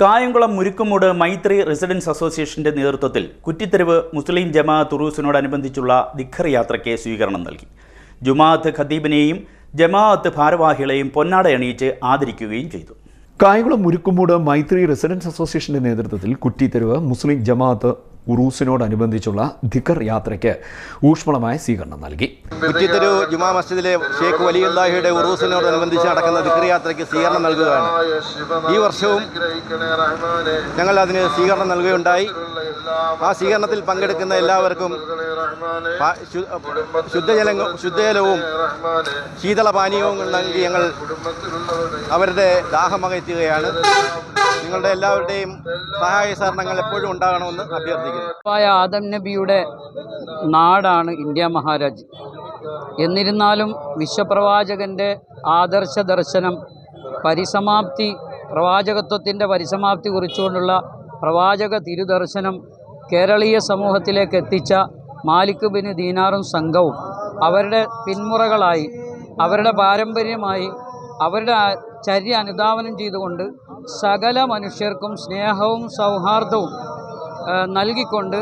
കായംകുളം മുരുക്കുമൂട് മൈത്രി residence അസോസിയേഷന്റെ നേതൃത്വത്തിൽ കുറ്റിത്തെരുവ് മുസ്ലിം ജമാഅത്ത് ഉറൂസിനോടനുബന്ധിച്ചുള്ള ദിഖർ യാത്രയ്ക്ക് സ്വീകരണം നൽകി. ജുമാഅത്ത് ഖദീബിനെയും ജമാഅത്ത് ഭാരവാഹികളെയും പൊന്നാട അണിയിച്ച് ആദരിക്കുകയും ചെയ്തു. കായംകുളം മുരുക്കുമൂട് മൈത്രി റെസിഡൻസ് അസോസിയേഷന്റെ നേതൃത്വത്തിൽ കുറ്റിത്തെരുവ് മുസ്ലിം ജമാഅത്ത് ഉറൂസിനോടനുബന്ധിച്ചുള്ള ധിക്കർ യാത്രയ്ക്ക് ഊഷ്മളമായ സ്വീകരണം നൽകി. കുറ്റിത്തെരു ജുമാ മസ്ജിദിലെ ഷേഖ് വലിയുല്ലാഹിയുടെ ഉറൂസിനോടനുബന്ധിച്ച് നടക്കുന്ന ധിക്കർ യാത്രയ്ക്ക് സ്വീകരണം നൽകുകയാണ്. ഈ വർഷവും ഞങ്ങൾ അതിന് സ്വീകരണം നൽകുകയുണ്ടായി. ആ സ്വീകരണത്തിൽ പങ്കെടുക്കുന്ന എല്ലാവർക്കും ശുദ്ധജല ശുദ്ധജലവും ശീതളപാനീയവും നൽകി ഞങ്ങൾ അവരുടെ ദാഹം അകറ്റുകയാണ്. നിങ്ങളുടെ എല്ലാവരുടെയും സഹായ സഹകരണങ്ങൾ എപ്പോഴും ഉണ്ടാകണമെന്ന് അഭ്യർത്ഥിക്കുന്നു. ആദം നബിയുടെ നാടാണ് ഇന്ത്യ മഹാരാജ്. എന്നിരുന്നാലും വിശ്വപ്രവാചകന്റെ ആദർശ ദർശനം പരിസമാപ്തി പ്രവാചകത്വത്തിന്റെ പരിസമാപ്തി കുറിച്ചുകൊണ്ടുള്ള പ്രവാചക തിരുദർശനം കേരളീയ സമൂഹത്തിലേക്ക് എത്തിച്ച മാലിക് ബിന് ദീനാറും സംഘവും അവരുടെ പിന്മുറകളായി അവരുടെ പാരമ്പര്യമായി അവരുടെ ചര്യ അനുധാവനം ചെയ്തുകൊണ്ട് സകല മനുഷ്യർക്കും സ്നേഹവും സൗഹാർദ്ദവും നൽകിക്കൊണ്ട്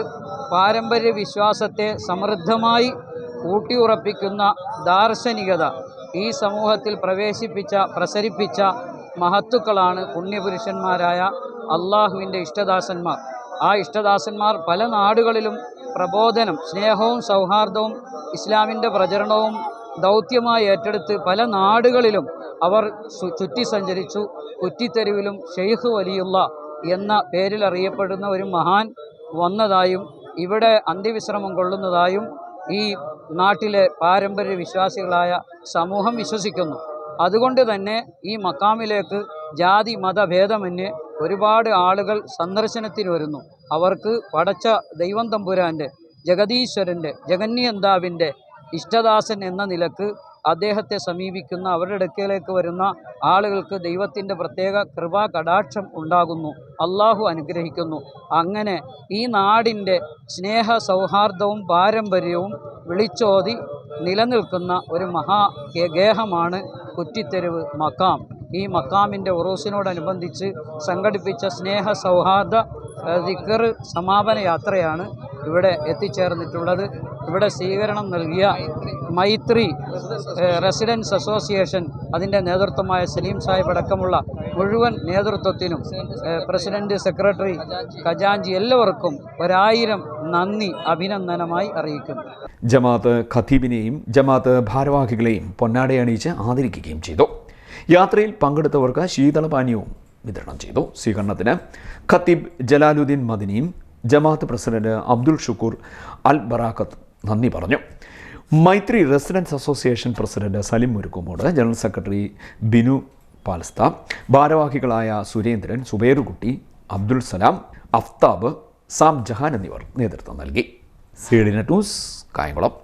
പാരമ്പര്യ വിശ്വാസത്തെ സമൃദ്ധമായി ഊട്ടിയുറപ്പിക്കുന്ന ദാർശനികത ഈ സമൂഹത്തിൽ പ്രവേശിപ്പിച്ച പ്രസരിപ്പിച്ച മഹത്തുക്കളാണ് പുണ്യപുരുഷന്മാരായ അള്ളാഹുവിന്റെ ഇഷ്ടദാസന്മാർ. ആ ഇഷ്ടദാസന്മാർ പല നാടുകളിലും പ്രബോധനം സ്നേഹവും സൗഹാർദ്ദവും ഇസ്ലാമിന്റെ പ്രചരണവും ദൗത്യമായി ഏറ്റെടുത്ത് പല നാടുകളിലും അവർ ചുറ്റി സഞ്ചരിച്ചു കുറ്റിത്തെരുവിലും ഷെയ്ഖ് വലിയുള്ള എന്ന പേരിൽ അറിയപ്പെടുന്ന ഒരു മഹാൻ വന്നതായും ഇവിടെ അന്ത്യവിശ്രമം കൊള്ളുന്നതായും ഈ നാട്ടിലെ പാരമ്പര്യ വിശ്വാസികളായ സമൂഹം വിശ്വസിക്കുന്നു. അതുകൊണ്ട് തന്നെ ഈ മക്കാമിലേക്ക് ജാതി മതഭേദമന്യേ ഒരുപാട് ആളുകൾ സന്ദർശനത്തിന് വരുന്നു. അവർക്ക് പടച്ച ദൈവം തമ്പുരാന്റെ ജഗദീശ്വരന്റെ ജഗന്യന്താവിന്റെ ഇഷ്ടദാസൻ എന്ന നിലയ്ക്ക് അദ്ദേഹത്തെ സമീപിക്കുന്ന അവരുടെ അടുക്കലേക്ക് വരുന്ന ആളുകൾക്ക് ദൈവത്തിന്റെ പ്രത്യേക കൃപാ കടാക്ഷം ഉണ്ടാകുന്നു. അള്ളാഹു അനുഗ്രഹിക്കുന്നു. അങ്ങനെ ഈ നാടിന്റെ സ്നേഹ സൗഹാർദ്ദവും പാരമ്പര്യവും വിളിച്ചോതി നിലനിൽക്കുന്ന ഒരു മഹാ ഗേഹമാണ് കുറ്റിത്തെരുവ് മക്കാം. ഈ മക്കാമിന്റെ ഉറൂസിനോടനുബന്ധിച്ച് സംഘടിപ്പിച്ച സ്നേഹ സൗഹാർദ്ദ ദിക്കർ സമാപന യാത്രയാണ് ഇവിടെ എത്തിച്ചേർന്നിട്ടുള്ളത്. ഇവിടെ സ്വീകരണം നൽകിയ മൈത്രി റെസിഡൻസ് അസോസിയേഷൻ അതിന്റെ നേതൃത്വമായ സലീം സാഹിബ് അടക്കമുള്ള മുഴുവൻ നേതൃത്വത്തിനും പ്രസിഡന്റ് സെക്രട്ടറി ഖജാൻജി എല്ലാവർക്കും ഒരായിരം നന്ദി അഭിനന്ദനമായി അറിയിക്കുന്നു. ജമാഅത്ത് ഖത്തീബിനെയും ജമാഅത്ത് ഭാരവാഹികളെയും പൊന്നാടയണിയിച്ച് ആദരിക്കുകയും ചെയ്തു. യാത്രയിൽ പങ്കെടുത്തവർക്ക് ശീതളപാനീയവും വിതരണം ചെയ്തു. സ്വീകരണത്തിന് ഖത്തീബ് ജലാലുദ്ദീൻ മദിനിയും ജമാഅത്ത് പ്രസിഡന്റ് അബ്ദുൾ ഷുക്കൂർ അൽ ബറാഖത്ത് നന്ദി പറഞ്ഞു. Maithri residence association president Salim Murukkumodu general secretary Binu Palasta ഭാരവാഹികളായ സുരേന്ദ്രൻ സുബേറുകുട്ടി അബ്ദുൽ സലാം അഫ്താബ് സാം ജഹാൻ എന്നിവർ നേതൃത്വം നൽകി. സീഡിന ടൂസ് കായംകുളം.